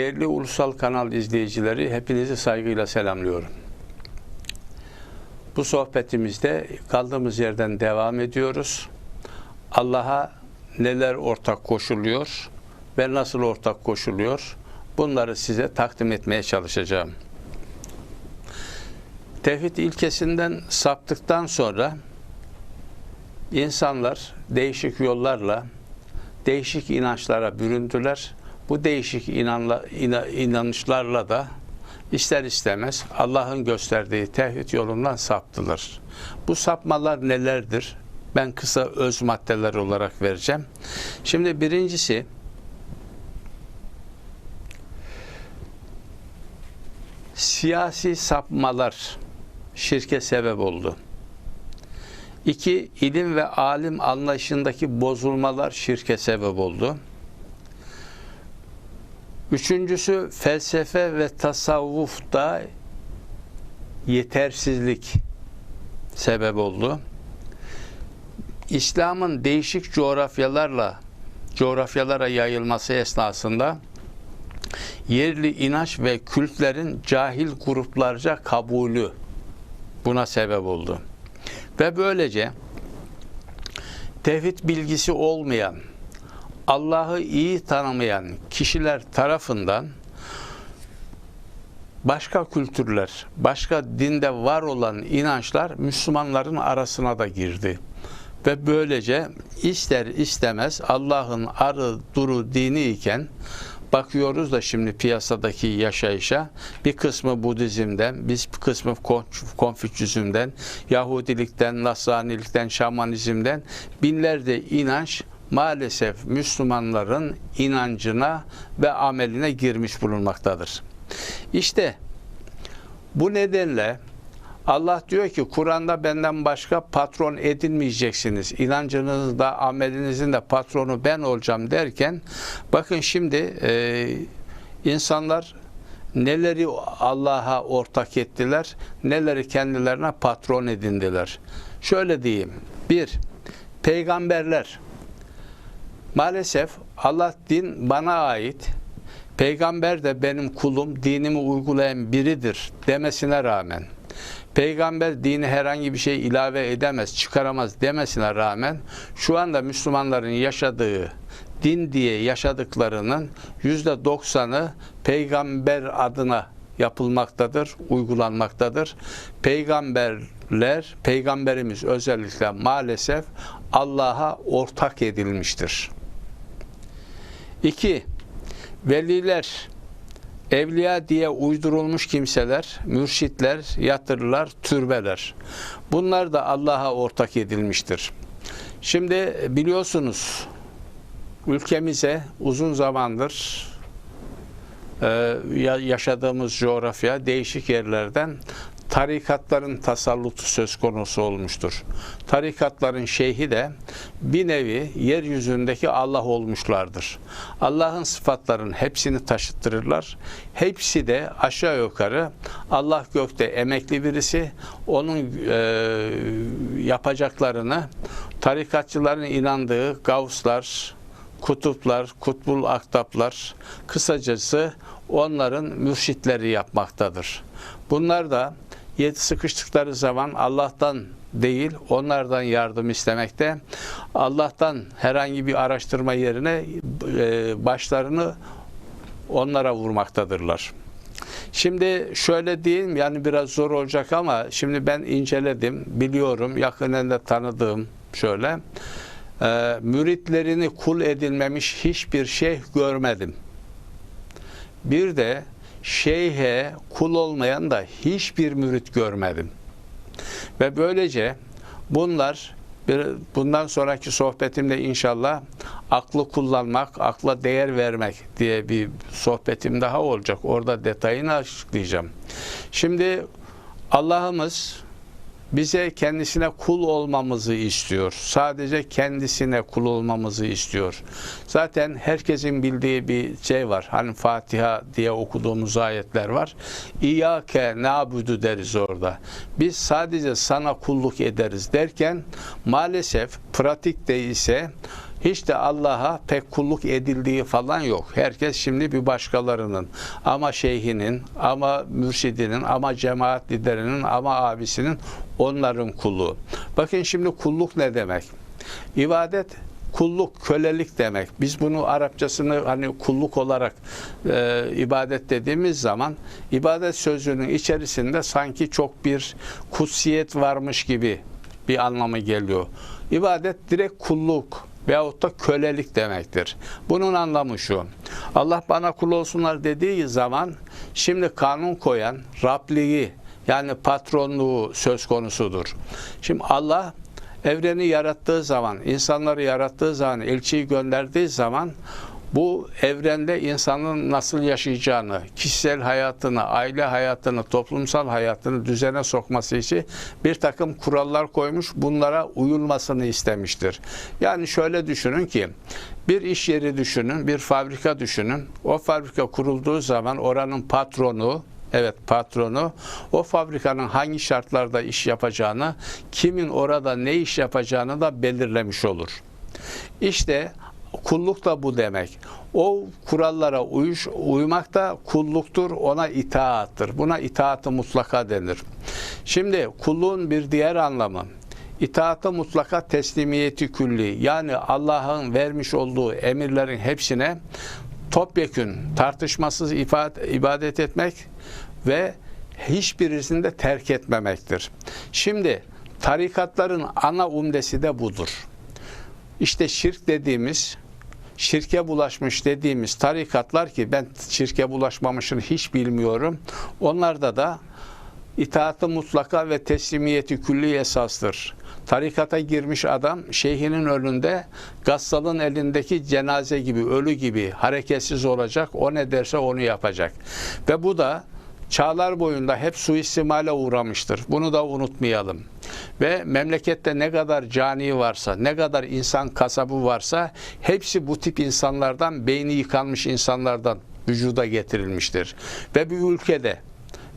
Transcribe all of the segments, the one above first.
Değerli ulusal kanal izleyicileri hepinizi saygıyla selamlıyorum. Bu sohbetimizde kaldığımız yerden devam ediyoruz. Allah'a neler ortak koşuluyor ve nasıl ortak koşuluyor bunları size takdim etmeye çalışacağım. Tevhid ilkesinden saptıktan sonra insanlar değişik yollarla değişik inançlara büründüler. Bu değişik inanla, ina, inanışlarla da ister istemez Allah'ın gösterdiği tevhid yolundan saptılar. Bu sapmalar nelerdir? Ben kısa öz maddeler olarak vereceğim. Şimdi birincisi siyasi sapmalar şirke sebep oldu. İki, ilim ve alim anlayışındaki bozulmalar şirke sebep oldu. Üçüncüsü felsefe ve tasavvufta yetersizlik sebep oldu. İslam'ın değişik coğrafyalarla coğrafyalara yayılması esnasında yerli inanç ve kültlerin cahil gruplarca kabulü buna sebep oldu. Ve böylece tevhid bilgisi olmayan, Allah'ı iyi tanımayan kişiler tarafından başka kültürler, başka dinde var olan inançlar Müslümanların arasına da girdi. Ve böylece ister istemez Allah'ın arı duru dini iken bakıyoruz da şimdi piyasadaki yaşayışa bir kısmı Budizm'den, bir kısmı Konfüçyüzm'den, Yahudilikten, Nasranilikten, Şamanizm'den binlerce inanç maalesef Müslümanların inancına ve ameline girmiş bulunmaktadır. İşte bu nedenle Allah diyor ki Kur'an'da benden başka patron edinmeyeceksiniz. İnancınızda, amelinizin de patronu ben olacağım derken bakın şimdi e, insanlar neleri Allah'a ortak ettiler, neleri kendilerine patron edindiler. Şöyle diyeyim. Bir, peygamberler. Maalesef Allah din bana ait. Peygamber de benim kulum, dinimi uygulayan biridir demesine rağmen peygamber dini herhangi bir şey ilave edemez, çıkaramaz demesine rağmen şu anda Müslümanların yaşadığı din diye yaşadıklarının yüzde doksanı peygamber adına yapılmaktadır, uygulanmaktadır. Peygamberler, peygamberimiz özellikle maalesef Allah'a ortak edilmiştir. İki, veliler, evliya diye uydurulmuş kimseler, mürşitler, yatırlar, türbeler. Bunlar da Allah'a ortak edilmiştir. Şimdi biliyorsunuz ülkemize uzun zamandır e, yaşadığımız coğrafya değişik yerlerden tarikatların tasallutu söz konusu olmuştur. Tarikatların şeyhi de bir nevi yeryüzündeki Allah olmuşlardır. Allah'ın sıfatlarının hepsini taşıttırırlar. Hepsi de aşağı yukarı Allah gökte emekli birisi onun e, yapacaklarını tarikatçıların inandığı gavslar, kutuplar, kutbul aktaplar, kısacası onların mürşitleri yapmaktadır. Bunlar da yedi sıkıştıkları zaman Allah'tan değil onlardan yardım istemekte. Allah'tan herhangi bir araştırma yerine e, başlarını onlara vurmaktadırlar. Şimdi şöyle diyeyim yani biraz zor olacak ama şimdi ben inceledim, biliyorum, yakından da tanıdığım şöyle. E, müritlerini kul edilmemiş hiçbir şey görmedim. Bir de şeyhe kul olmayan da hiçbir mürit görmedim. Ve böylece bunlar bundan sonraki sohbetimde inşallah aklı kullanmak, akla değer vermek diye bir sohbetim daha olacak. Orada detayını açıklayacağım. Şimdi Allah'ımız bize kendisine kul olmamızı istiyor. Sadece kendisine kul olmamızı istiyor. Zaten herkesin bildiği bir şey var. Hani Fatiha diye okuduğumuz ayetler var. İyyâke nâbudu deriz orada. Biz sadece sana kulluk ederiz derken maalesef pratikte ise Hiç de Allah'a pek kulluk edildiği falan yok. Herkes şimdi bir başkalarının ama şeyhinin, ama mürşidinin, ama cemaat liderinin, ama abisinin onların kulu. Bakın şimdi kulluk ne demek? İbadet kulluk, kölelik demek. Biz bunu Arapçasını hani kulluk olarak e, ibadet dediğimiz zaman ibadet sözcüğünün içerisinde sanki çok bir kutsiyet varmış gibi bir anlamı geliyor. İbadet direkt kulluk veyahut da kölelik demektir. Bunun anlamı şu. Allah bana kul olsunlar dediği zaman şimdi kanun koyan Rabliği yani patronluğu söz konusudur. Şimdi Allah evreni yarattığı zaman, insanları yarattığı zaman, elçiyi gönderdiği zaman bu evrende insanın nasıl yaşayacağını, kişisel hayatını, aile hayatını, toplumsal hayatını düzene sokması için bir takım kurallar koymuş, bunlara uyulmasını istemiştir. Yani şöyle düşünün ki, bir iş yeri düşünün, bir fabrika düşünün. O fabrika kurulduğu zaman oranın patronu, Evet patronu o fabrikanın hangi şartlarda iş yapacağını, kimin orada ne iş yapacağını da belirlemiş olur. İşte kulluk da bu demek. O kurallara uyuş, uymak da kulluktur, ona itaattır. Buna itaatı mutlaka denir. Şimdi kulluğun bir diğer anlamı, itaatı mutlaka teslimiyeti külli. Yani Allah'ın vermiş olduğu emirlerin hepsine topyekün, tartışmasız ibadet etmek ve hiçbirisini de terk etmemektir. Şimdi tarikatların ana umdesi de budur. İşte şirk dediğimiz, şirke bulaşmış dediğimiz tarikatlar ki ben şirke bulaşmamışını hiç bilmiyorum. Onlarda da itaatı mutlaka ve teslimiyeti külli esastır. Tarikata girmiş adam şeyhinin önünde gassalın elindeki cenaze gibi, ölü gibi hareketsiz olacak. O ne derse onu yapacak. Ve bu da çağlar boyunda hep suistimale uğramıştır. Bunu da unutmayalım. Ve memlekette ne kadar cani varsa, ne kadar insan kasabı varsa hepsi bu tip insanlardan, beyni yıkanmış insanlardan vücuda getirilmiştir. Ve bir ülkede,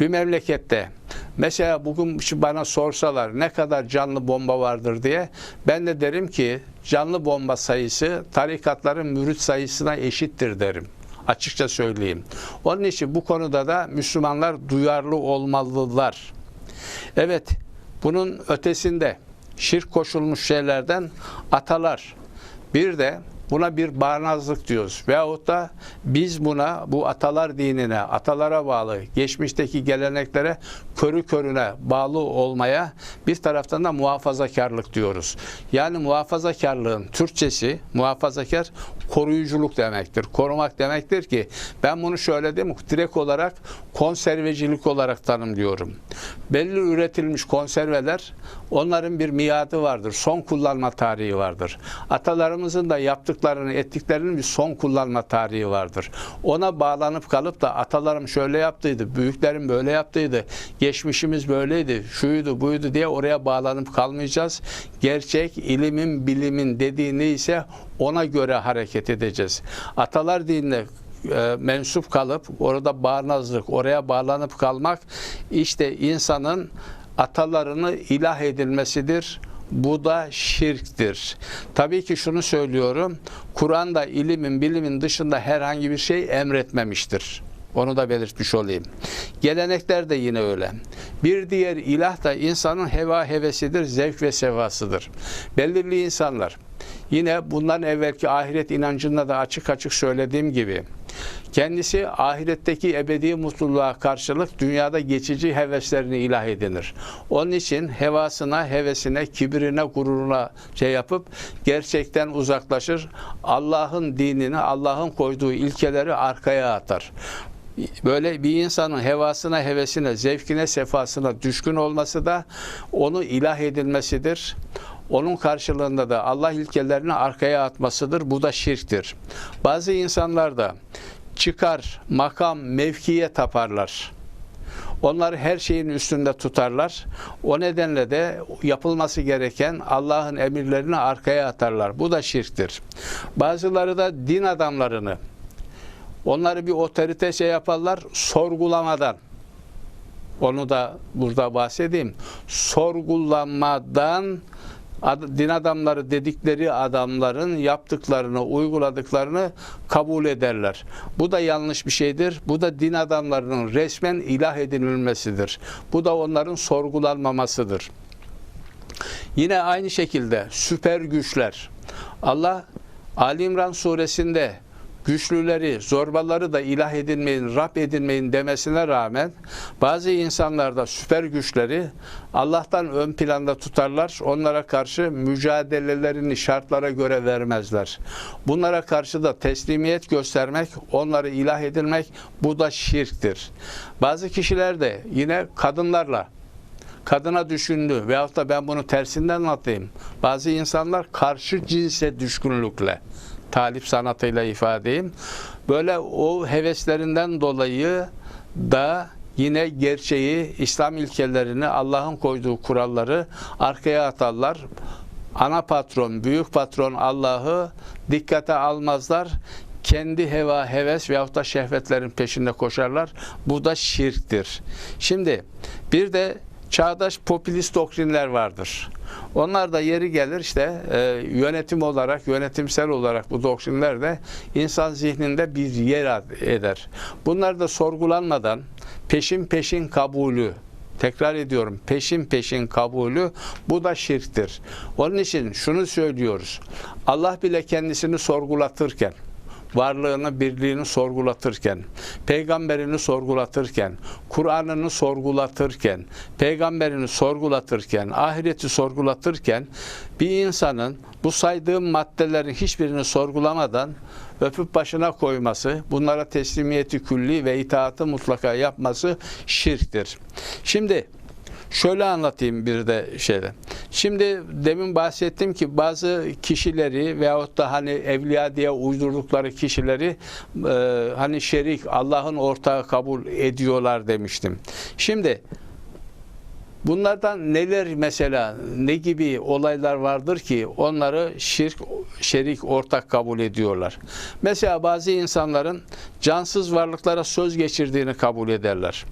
bir memlekette mesela bugün bana sorsalar ne kadar canlı bomba vardır diye ben de derim ki canlı bomba sayısı tarikatların mürit sayısına eşittir derim açıkça söyleyeyim. Onun için bu konuda da Müslümanlar duyarlı olmalılar. Evet, bunun ötesinde şirk koşulmuş şeylerden atalar. Bir de Buna bir bağnazlık diyoruz. Veyahut da biz buna bu atalar dinine, atalara bağlı, geçmişteki geleneklere körü körüne bağlı olmaya bir taraftan da muhafazakarlık diyoruz. Yani muhafazakarlığın Türkçesi muhafazakar koruyuculuk demektir. Korumak demektir ki ben bunu şöyle değil mi? Direkt olarak konservecilik olarak tanımlıyorum. Belli üretilmiş konserveler onların bir miadı vardır. Son kullanma tarihi vardır. Atalarımızın da yaptıklarını, ettiklerinin bir son kullanma tarihi vardır. Ona bağlanıp kalıp da atalarım şöyle yaptıydı, büyüklerim böyle yaptıydı, geçmişimiz böyleydi, şuydu, buydu diye oraya bağlanıp kalmayacağız. Gerçek ilimin, bilimin dediği neyse ona göre hareket edeceğiz. Atalar dinine e, mensup kalıp orada bağnazlık, oraya bağlanıp kalmak işte insanın atalarını ilah edilmesidir. Bu da şirktir. Tabii ki şunu söylüyorum. Kur'an'da ilimin, bilimin dışında herhangi bir şey emretmemiştir. Onu da belirtmiş olayım. Gelenekler de yine öyle. Bir diğer ilah da insanın heva hevesidir, zevk ve sevasıdır. Belirli insanlar Yine bundan evvelki ahiret inancında da açık açık söylediğim gibi kendisi ahiretteki ebedi mutluluğa karşılık dünyada geçici heveslerini ilah edinir. Onun için hevasına, hevesine, kibirine, gururuna şey yapıp gerçekten uzaklaşır. Allah'ın dinini, Allah'ın koyduğu ilkeleri arkaya atar böyle bir insanın hevasına, hevesine, zevkine, sefasına düşkün olması da onu ilah edilmesidir. Onun karşılığında da Allah ilkelerini arkaya atmasıdır. Bu da şirktir. Bazı insanlar da çıkar, makam, mevkiye taparlar. Onları her şeyin üstünde tutarlar. O nedenle de yapılması gereken Allah'ın emirlerini arkaya atarlar. Bu da şirktir. Bazıları da din adamlarını onları bir otorite şey yaparlar sorgulamadan. Onu da burada bahsedeyim. Sorgulamadan ad- din adamları dedikleri adamların yaptıklarını, uyguladıklarını kabul ederler. Bu da yanlış bir şeydir. Bu da din adamlarının resmen ilah edinilmesidir. Bu da onların sorgulanmamasıdır. Yine aynı şekilde süper güçler. Allah Ali İmran suresinde güçlüleri, zorbaları da ilah edinmeyin, Rab edinmeyin demesine rağmen bazı insanlarda süper güçleri Allah'tan ön planda tutarlar. Onlara karşı mücadelelerini şartlara göre vermezler. Bunlara karşı da teslimiyet göstermek, onları ilah edinmek bu da şirktir. Bazı kişiler de yine kadınlarla kadına düşündü veyahut da ben bunu tersinden anlatayım. Bazı insanlar karşı cinse düşkünlükle talip sanatıyla ifade edeyim. Böyle o heveslerinden dolayı da yine gerçeği, İslam ilkelerini, Allah'ın koyduğu kuralları arkaya atarlar. Ana patron, büyük patron Allah'ı dikkate almazlar. Kendi heva, heves veyahut da şehvetlerin peşinde koşarlar. Bu da şirktir. Şimdi bir de çağdaş popülist doktrinler vardır. Onlar da yeri gelir işte e, yönetim olarak, yönetimsel olarak bu doktrinler de insan zihninde bir yer eder. Bunlar da sorgulanmadan peşin peşin kabulü, tekrar ediyorum peşin peşin kabulü bu da şirktir. Onun için şunu söylüyoruz. Allah bile kendisini sorgulatırken varlığını, birliğini sorgulatırken, peygamberini sorgulatırken, Kur'an'ını sorgulatırken, peygamberini sorgulatırken, ahireti sorgulatırken bir insanın bu saydığım maddelerin hiçbirini sorgulamadan öpüp başına koyması, bunlara teslimiyeti külli ve itaatı mutlaka yapması şirktir. Şimdi Şöyle anlatayım bir de şeyde. Şimdi demin bahsettim ki bazı kişileri veyahut da hani evliya diye uydurdukları kişileri e, hani şerik Allah'ın ortağı kabul ediyorlar demiştim. Şimdi Bunlardan neler mesela ne gibi olaylar vardır ki onları şirk, şerik, ortak kabul ediyorlar. Mesela bazı insanların cansız varlıklara söz geçirdiğini kabul ederler.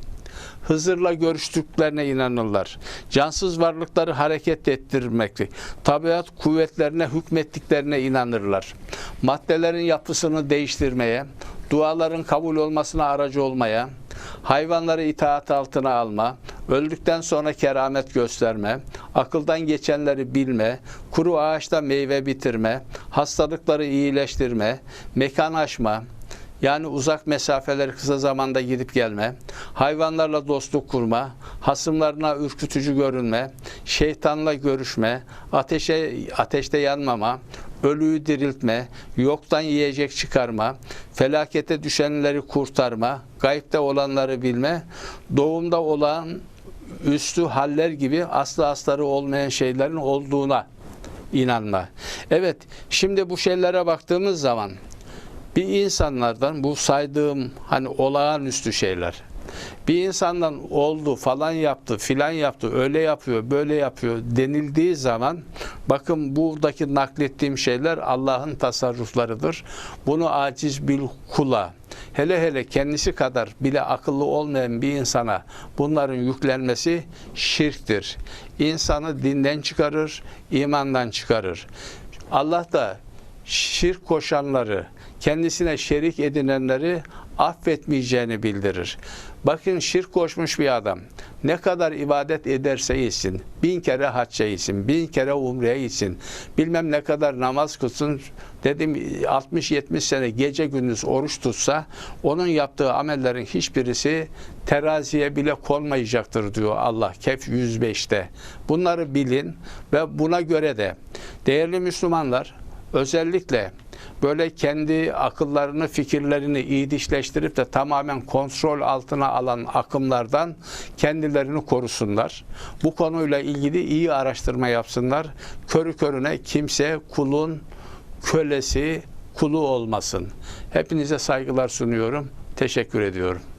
Hızır'la görüştüklerine inanırlar. Cansız varlıkları hareket ettirmekte, tabiat kuvvetlerine hükmettiklerine inanırlar. Maddelerin yapısını değiştirmeye, duaların kabul olmasına aracı olmaya, hayvanları itaat altına alma, öldükten sonra keramet gösterme, akıldan geçenleri bilme, kuru ağaçta meyve bitirme, hastalıkları iyileştirme, mekan aşma, yani uzak mesafeleri kısa zamanda gidip gelme, hayvanlarla dostluk kurma, hasımlarına ürkütücü görünme, şeytanla görüşme, ateşe ateşte yanmama, ölüyü diriltme, yoktan yiyecek çıkarma, felakete düşenleri kurtarma, gayipte olanları bilme, doğumda olan üstü haller gibi aslı astarı olmayan şeylerin olduğuna inanma. Evet, şimdi bu şeylere baktığımız zaman bir insanlardan bu saydığım hani olağanüstü şeyler bir insandan oldu falan yaptı filan yaptı öyle yapıyor böyle yapıyor denildiği zaman bakın buradaki naklettiğim şeyler Allah'ın tasarruflarıdır. Bunu aciz bir kula hele hele kendisi kadar bile akıllı olmayan bir insana bunların yüklenmesi şirktir. İnsanı dinden çıkarır, imandan çıkarır. Allah da şirk koşanları, kendisine şerik edinenleri affetmeyeceğini bildirir. Bakın şirk koşmuş bir adam ne kadar ibadet ederse etsin, bin kere hacca gitsin, bin kere umreye gitsin, bilmem ne kadar namaz kılsın, dedim 60-70 sene gece gündüz oruç tutsa, onun yaptığı amellerin hiçbirisi teraziye bile konmayacaktır diyor Allah Kehf 105'te. Bunları bilin ve buna göre de değerli Müslümanlar özellikle böyle kendi akıllarını, fikirlerini iyi dişleştirip de tamamen kontrol altına alan akımlardan kendilerini korusunlar. Bu konuyla ilgili iyi araştırma yapsınlar. Körü körüne kimse kulun kölesi, kulu olmasın. Hepinize saygılar sunuyorum. Teşekkür ediyorum.